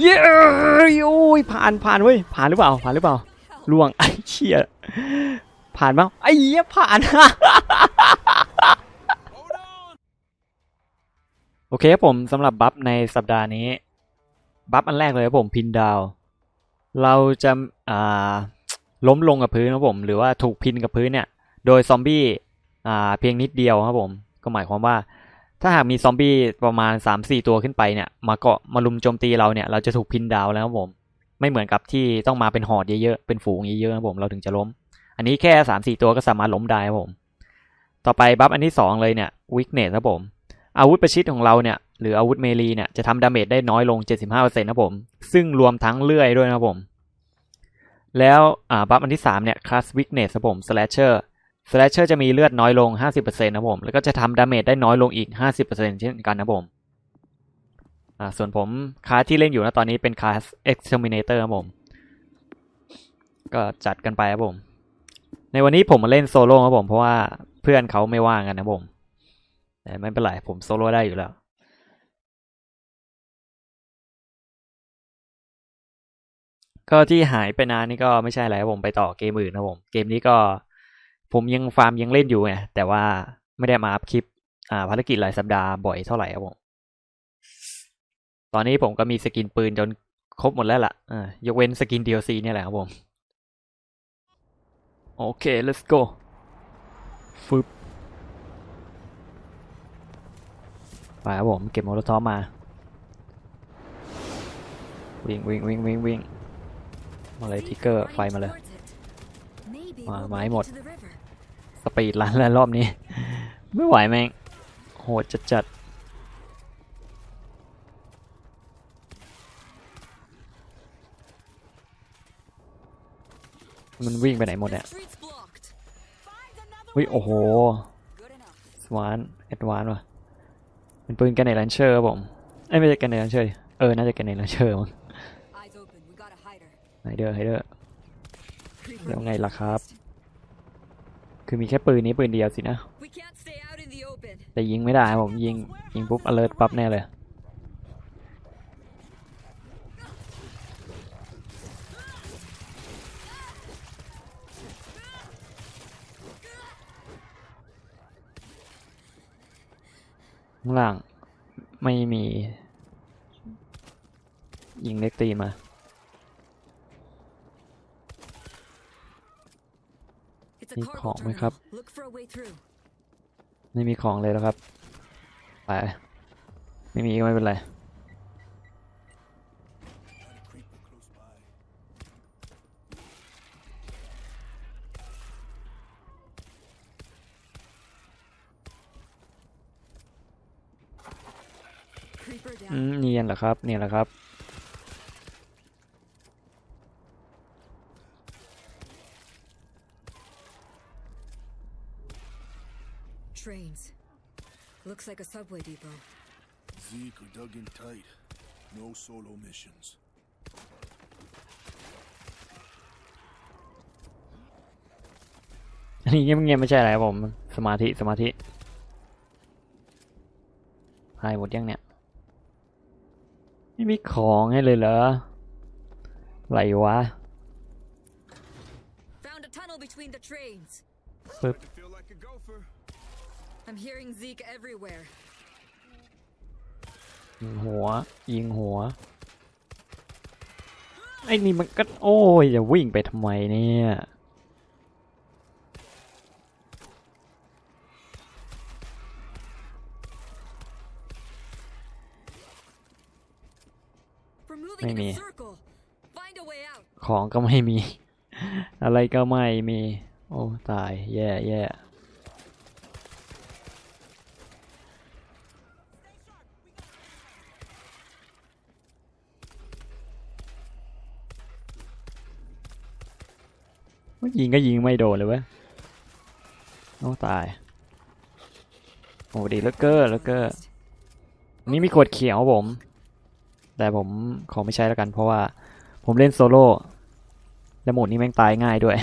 เย้โอ้ยผ่านผ่านเว้ยผ่านหรือเปล่าผ่านหรือเปล่าล่วงไอ้เชี่ยผ่านบ้างไอ้เหี้ยผ่านโอเคครับผมสำหรับบัฟในสัปดาห์นี้ บัฟอันแรกเลยครับผมพินดาว เราจะอ่าล้มลงกับพื้นครับผม หรือว่าถูกพินกับพื้นเนี่ย โดยซอมบี้อ่าเพียงนิดเดียวครับผม ก็หมายความว่า ถ้าหากมีซอมบี้ประมาณ 3-4 ตัวขึ้นไปเนี่ย มาเกาะมาลุมโจมตีเราเนี่ย เราจะถูกพินดาวแล้วครับผม ไม่เหมือนกับที่ต้องมาเป็นหอดเยอะๆ เป็นฝูงเยอะๆครับผม เราถึงจะล้ม อันนี้แค่ 3-4 ตัวก็สามารถล้มได้ครับผม ต่อไปบัฟอันที่ 2 เลยเนี่ย weakness ครับผม อาวุธประชิดของเราเนี่ย หรืออาวุธเมลีเนี่ย จะทำดาเมจได้น้อยลง 75%นะครับผม ซึ่งรวมทั้งเลื่อยด้วยนะครับผม แล้วบัฟอันที่3เนี่ย class weakness ครับผมสแลชเชอร์ slasher slasher จะมีเลือดน้อยลง 50%นะผม แล้วก็จะทำดาเมจได้น้อยลงอีก 50%เช่นกันนะผม อ่า ส่วนผมคลาสที่เล่นอยู่นะตอนนี้เป็นคลาส exterminator ครับผม ก็จัดกันไปครับผม ในวันนี้ผมมาเล่นโซโล่ครับผม เพราะว่าเพื่อนเขาไม่ว่างกันนะผม แต่ไม่เป็นไร ผมโซโล่ได้อยู่แล้วก็ที่หายไปนานนี่ก็ไม่ใช่อะไรครับผมไปต่อเกมอื่นนะผม เกมนี้ก็ ผมยังฟาร์มยังเล่นอยู่ไงแต่ว่าไม่ได้มาอัพคลิป อ่าภารกิจรายสัปดาห์บ่อยเท่าไหร่ครับผม ตอนนี้ผมก็มีสกินปืนจนครบหมดแล้วล่ะอ่ายกเว้นสกิน DLC เนี่ยแหละครับผม โอเค let's go ฟึบไปครับผม เก็บโมโลทอฟมา วิ่งวิ่งวิ่งวิ่งวิ่งมาเลยทิกเกอร์ไฟมาเลย มาไม้หมด สปีดรันแล้วรอบนี้ ไม่ไหวแม่ง โหดจัดจัดมันวิ่งไปไหนหมดเนี่ยอุ้ยโอ้โหสวานแอดวานว่ะเป็นปืนแกนเนลันเชอร์ครับผมเอ้ยไม่ใช่แกนเนลันเชอร์ดิเออ น่าจะแกนเนลันเชอร์มั้งไฮเดอร์ไฮเดอร์แล้วไงล่ะครับ คือมีแค่ปืนนี้ปืนเดียวสินะ แต่ยิงไม่ได้ครับผมยิง ยิงปุ๊บ alert ปั๊บแน่เลยข้างล่าง ไม่มี ยิงเล็กตีนมา มีของไหมครับ ไม่มีของเลยแล้วครับ ไป ไม่มีก็ไม่เป็นไร อืมเนียนเหรอครับ เนียนเหรอครับ like a subway depot. Zeke are dug in tight. No solo missions. อันนี้เงียบๆไม่ใช่อะไรครับผมสมาธิสมาธิหายหมดยังเนี่ยไม่มีของให้เลยเหรอไหลวะ Found a tunnel between the trains. Starting to feel like a gopher. I'm hearing Zeke everywhere. ยิงหัว ยิงหัว ไอ้นี่มันก็โอ้ยจะวิ่งไปทำไมเนี่ย We're moving in Maybe. a circle. Find a way out. ของก็ไม่มี อะไรก็ไม่มี โอ้ ตาย แย่แย่ ยิงก็ยิงไม่โดนเลยเว้ยโอ้ตาย โอ้ดีเหลือเกอร์เหลือเกอร์นนี้มีขวดเขียวผม แต่ผมขอไม่ใช้แล้วกัน เพราะว่าผมเล่นโซโล่และโหมดนี้แม่งตายง่ายด้วย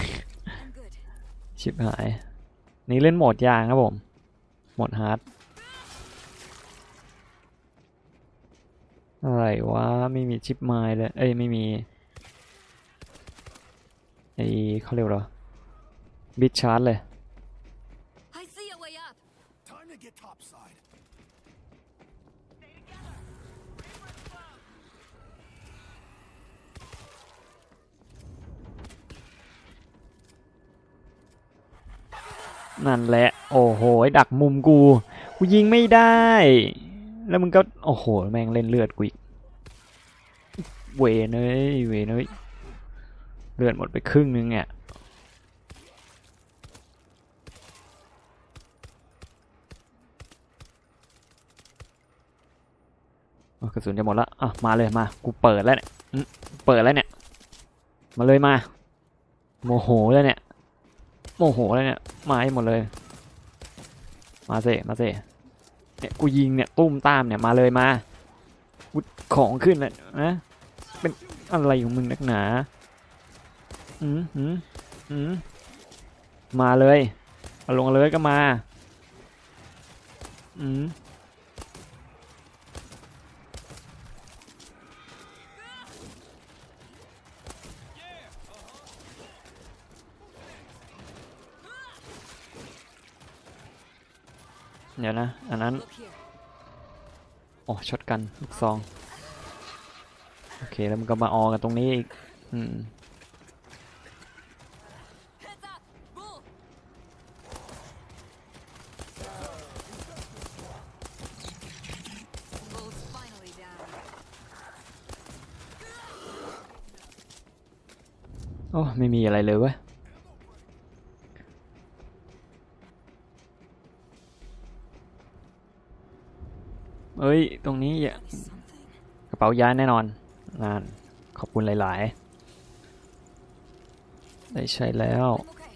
ชิบหาย นี่เล่นโหมดยางครับผม โหมดฮาร์ดอะไรวะไม่มีชิปไมล์เลย เอ้ยไม่มี ไอเขาเรียกว่าอะไรบิดชาร์จเลย I see a way up. Time to get topside. นั่นแหละ โอ้โห ดักมุมกู กูยิงไม่ได้ แล้วมึงก็ โอ้โห แม่งเล่นเลือดกูอีก เวเนยเวเนย เลือดหมดไปครึ่งนึงอะอะกระสุนจะหมดละอะมาเลยมา กูเปิดแล้วเนี่ยเปิดแล้วเนี่ย มาเลยมา โมโหแล้วเนี่ย โมโหแล้วเนี่ย มาให้หมดเลย มาเสมาเสเนี่ยกูยิงเนี่ยตุ้มตามเนี่ยมาเลยมาวุดของขึ้นเลยนะ เป็นอะไรของมึงนักหนา อืมอืมอืมมาเลยมาลงเลยก็มา อืมเดี๋ยวนะ อันนั้น โอ้ช็อตกัน ลูกซอง โอเค แล้วมันก็มาออกันตรงนี้อีก อืม อ้ไม่มีอะไรเลยเว้ยเอ้ย ตรงนี้อย่า Something. กระเป๋ายาแน่นอนนานขอบคุณหลาย ๆ ได้ใช้แล้ว I'm okay.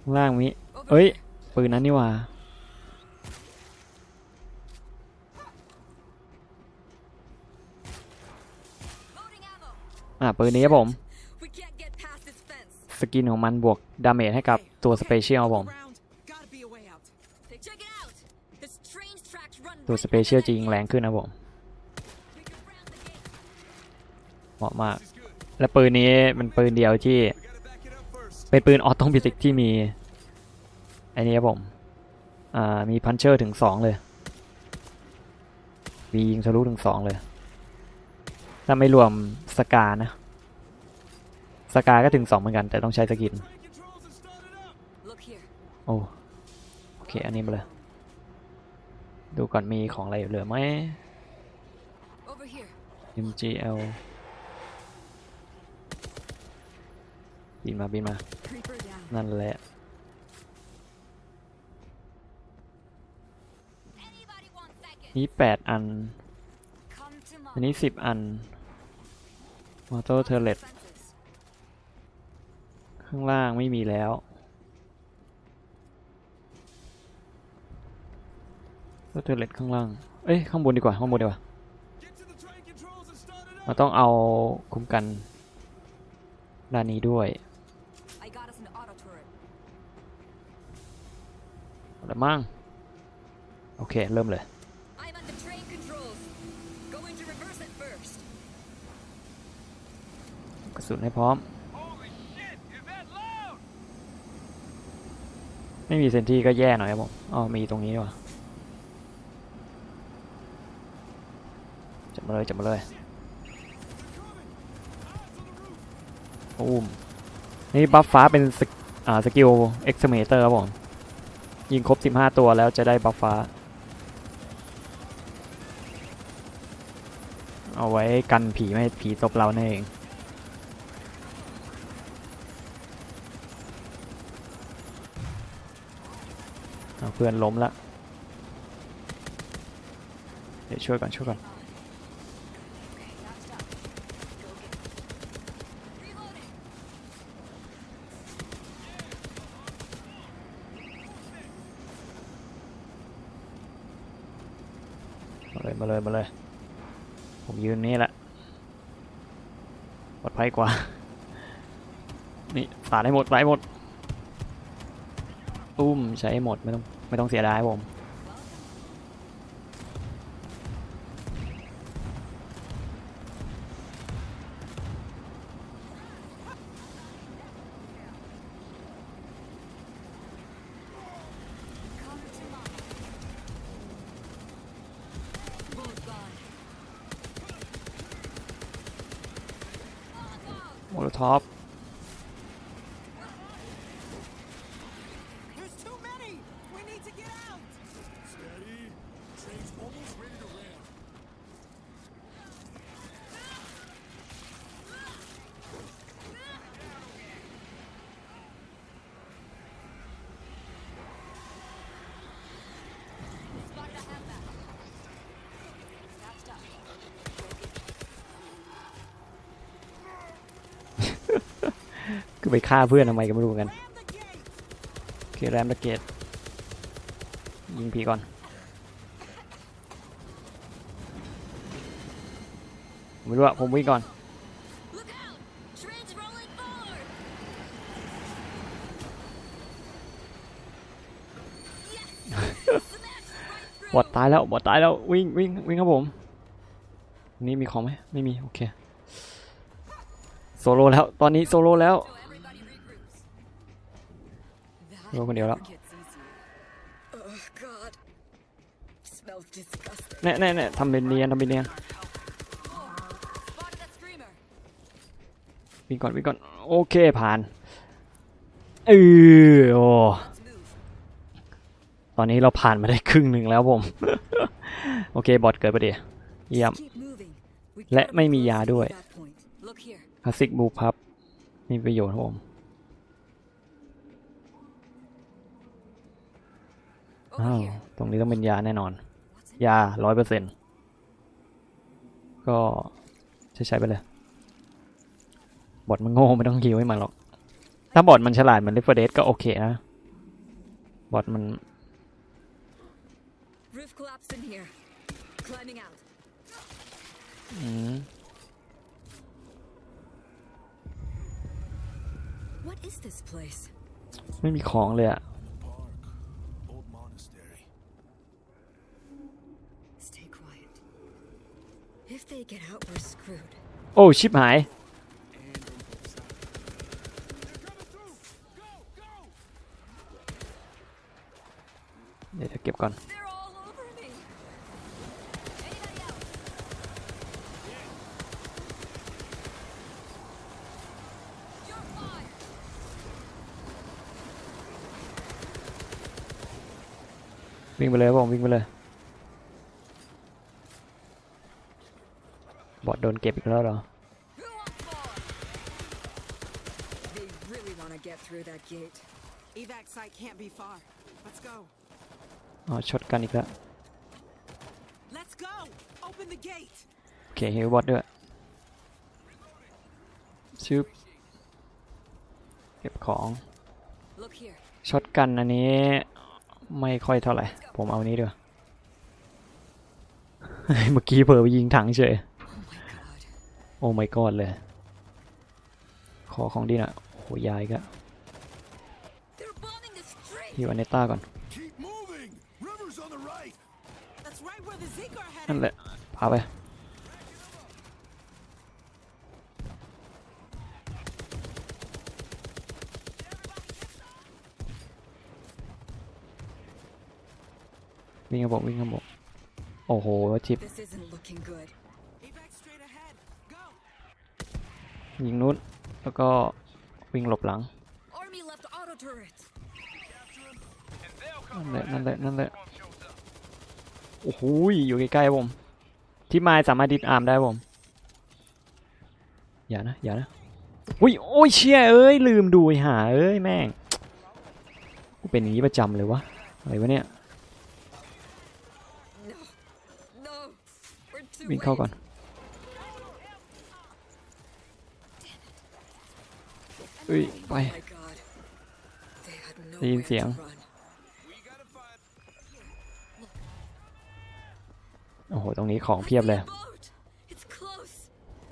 ข้างล่างมี Over เอ้ย here. ปืนนั้นนี่หว่า อะปืนนี้ครับผม สกินของมันบวกดาเมจให้กับตัวสเปเชียลผม ตัวสเปเชียลจะยิงแรงขึ้นนะผม เหมาะมาก และปืนนี้เป็นปืนเดียวที่ เป็นปืนออโตเมติกที่มีไอ้นี้ครับผม อ่า มีพันเชอร์ถึงสองเลย มียิงทะลุถึงสองเลย ถ้าไม่รวมสกานะ สกาก็ถึงสองเหมือนกัน แต่ต้องใช้สกิน Look here. โอ้ โอเค อันนี้มาเลย ดูก่อนมีของอะไรเหลือไหม Over here. MGL บินมาบินมา Creeper down. นั่นแหละ Anybody want second? นี่แปดอัน Come to อัน mom. นี้สิบอัน มอเตอร์เทเลต Fences. ข้างล่างไม่มีแล้วมอเตอร์เทเลตข้างล่าง เอ้ย ข้างบนดีกว่า ข้างบนดีกว่า Get to the train controls and start it เราต้องเอาคุ้มกันด้านนี้ด้วย I got us an auto turret. อะไรมั่งโอเค เริ่มเลย I'm at the train controls. Going to reverse it first. กระ สุนให้พร้อม Holy shit! Is that loud? ไม่มีเซนที่ก็แย่หน่อยครับผมอ๋อมีตรงนี้ดีกว่าจับมาเลยจับมาเลยอุ้มนี่บัฟฟ้าเป็นสกอ่าสกิลเอ็กซ์เมเตอร์ครับผม ยิงครบ 15 ตัวแล้วจะได้บัฟฟ้า เอาไว้กันผีไม่ให้ผีตบเรานั่นเอง เอาเพื่อนล้มละเดี๋ยวช่วยก่อนช่วยก่อนมาเลยมาเลยมาเลย ผมยืนนี่แหละปลอดภัยกว่า นี่สาดให้หมดสาดให้หมดตุ้มใช้หมดไม่ต้อง ไม่ต้องเสียดายผมโมโท็อป ฆ่าเพื่อนทำไมก็ไม่รู้เหมือนกัน Ram the gate! โอเคแรมตะเกตยิงผีก่อนไม่รู้อะผมวิ่งก่อน Look out! Train's rolling forward! Yes! Smash right บอด through! ตายแล้วบอดตายแล้ววิ่งวิ่งวิ่งครับผมนี่มีของไหมไม่มีโอเคโซโล่แล้วตอนนี้โซโล่แล้ว So everybody regroups. That Roll con điều đó. never gets easier. Oh god. Smells disgusting. แน่แน่แน่ทำเป็นเนียนทำเป็นเนียนวิ่งก่อนวิ่งก่อนโอเคผ่านเออโอตอนนี้เราผ่านมาได้ครึ่งหนึ่งแล้วผม โอเคบอดเกิดประเดี๋ยวเยี่ยมและไม่มียาด้วยคลาสสิกบูพับมีประโยชน์ครับผม อ้าว here. ตรงนี้ต้องเป็นยาแน่นอน What's in ยาร้อยเปอร์เซ็นต์ก็ใช้ใช้ไปเลย บอดมันโง่ไม่ต้องฮิวให้มันหรอก ถ้าบอดมันฉลาดเหมือนลิฟเฟอร์เดสก็โอเคนะ บอดมัน Roof collapsed in here. Climbing out. อืม What is this place? ไม่มีของเลยอะ Park. Old monastery. Stay quiet. If they get out, we're screwed. โอ้ชิบหาย เดี๋ยวจะเก็บก่อน They're all over me. Anybody else? You're fired. วิ่งไปเลยครับผมวิ่งไปเลย บอดโด นเก็บอีกแล้วเหรอ Who wants more? They really want to get through that gate. Evac site can't be far. Let's go. อ๋อช็อตกันอีกแล้ว Let's go! Open the gate! โอเคฮิวบอดด้วยชึบเก็บของ Look here. ช็อตกันอันนี้ไม่ค่อยเท่าไหร่ ผมเอานี้ดีกว่า เมื่อกี้เผลอไปยิงถังเฉย Oh my god. โอ้ my god เลย ขอของดีหน่ะโอ้โหยายก็ They're bombing the street. ฮิวอันเนต้าก่อน Keep moving. River's on the right. That's right where the Zeke are นั่น headed. แหละ พาไป วิ่งครับผมวิ่งครับผมโอ้โหทิป ยิงนู้นแล้วก็วิ่งหลบหลัง Army left auto turrets. นั่นแหละนั่นแหละนั่นแหละโอ้โหยอยู่ใกล้ๆผมที่ไม้สามารถดิดอาร์มได้ผมอย่านะอย่านะอุ้ยโอ้ยเชี่ยเอ้ยลืมดูไอ้หาเอ้ยแม่งกูเป็นอย่างนี้ประจำเลยวะอะไรวะเนี่ย No. No. We're too วิ่งเข้า late. ก่อน อ้ยไป Oh my god. They had ได้ยิน nowhere เสียง to run. โอ้โห ตรงนี้ของเพียบเลย The boat. It's close.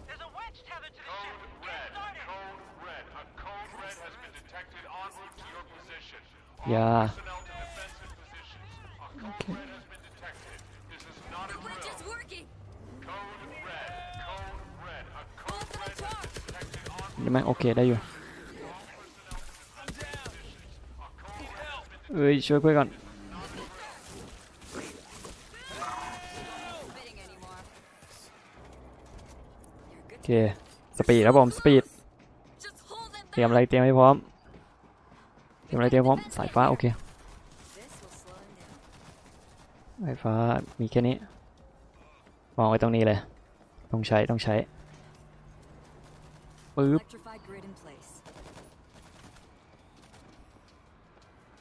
There's a wedge tethered to the ship. Get started! Code red. A code red has been detected en route to your position. All Yeah. personnel to defensive positions. A code red has been detected. This is not The a bridge drill. is working. Code red. Code red. A code Open the red has charge. been detected en route. ได้ไหมโอเค ได้อยู่ เอ้ยช่วยเพื่อนก่อนโอเคสปีดครับผมสปีดเตรียมอะไรเตรียมให้พร้อมเตรียมอะไรเตรียมพร้อมสายฟ้าโอเคสายฟ้ามีแค่นี้วางไว้ตรงนี้เลยต้องใช้ต้องใช้ปึ๊บ Electrified grid in place.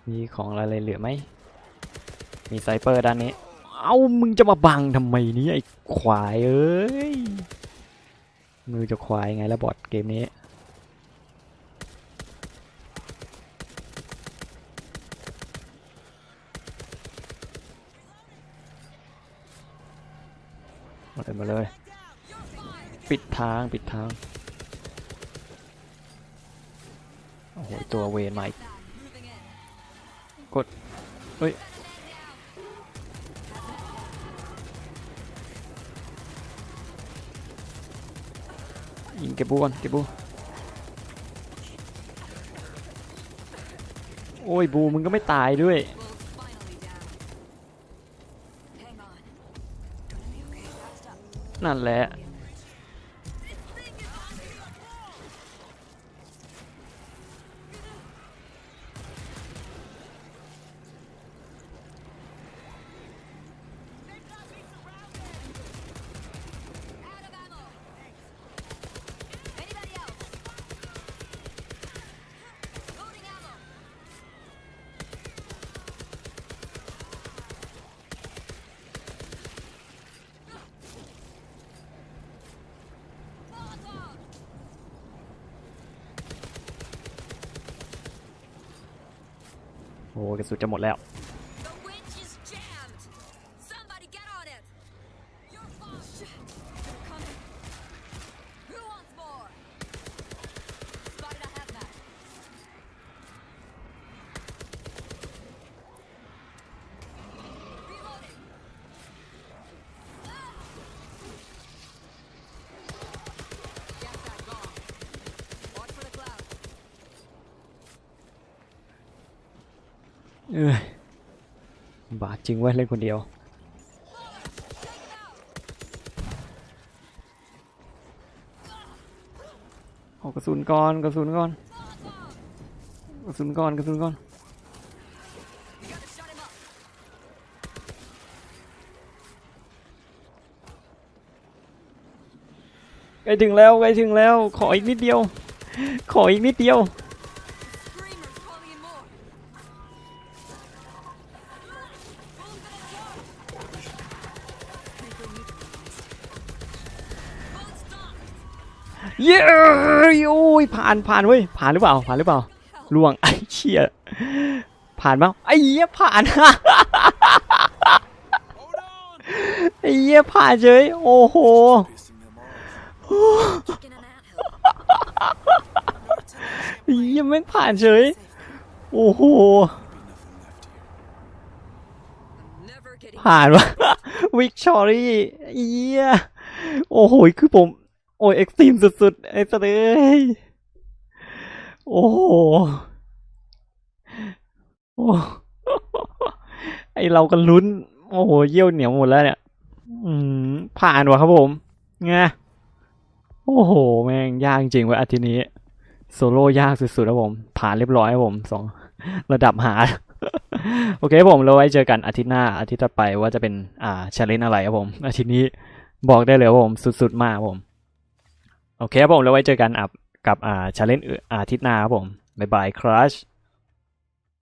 มีของอะไรเหลือไหม มีไซเปอร์ด้านนี้ เอ้า มึงจะมาบังทำไมนี่ไอ้ควายเอ้ย มือจะควายไงแล้วบอทเกมนี้มาเลยมาเลย ปิดทางปิดทาง โอ้โห ตัวเวนมาอีก กด เฮ้ย ยิงเก็บบูก่อนเก็บบู โอ้ยบูมึงก็ไม่ตายด้วยนั่นแหละ โอ้กระสุนจะหมดแล้ว เอ้ยบาดจริงเว้ยเล่นคนเดียวเอากระสุนก่อนกระสุนก่อนกระสุนก่อนกระสุนก่อนใกล้ถึงแล้วใกล้ถึงแล้ว ขออีกนิดเดียว ขออีกนิดเดียว เย้โอ้ยผ่านผ่านเว้ยผ่านหรือเปล่าผ่านหรือเปล่าล่วงไอ้เชี่ยผ่านบ้างไอ้เหี้ยผ่านไอ้เหี้ยผ่านเฉยโอ้โหไอ้เหี้ยแม่ผ่านเฉยโอ้โหผ่านวะวิกชอรี่เอี้ยโอ้โหคือผม โอ้ยเอ็กซ์ตรีมสุดๆ ไอ้สัตว์เอ้ยโอ้โหโอ้ไอเรากันลุ้น โอ้โห เยี่ยวเหนียวหมดแล้วเนี่ย อืม ผ่านวะครับผมไงโอ้โห แม่งยากจริงเว้ยอาทิตย์นี้ โซโล่ยากสุดๆครับผม ผ่านเรียบร้อยครับผมสองระดับหา โอเคผมเราไว้เจอกันอาทิตย์หน้า อาทิตย์ต่อไปว่าจะเป็นอ่าชาเลนอะไรครับผม อาทิตย์นี้บอกได้เลยว่าผมสุดๆมากครับผม โอเคครับผม แล้วไว้เจอกันอับกับอ่าชาเลนอาทิตย์หน้าครับผม บ๊ายบายครัช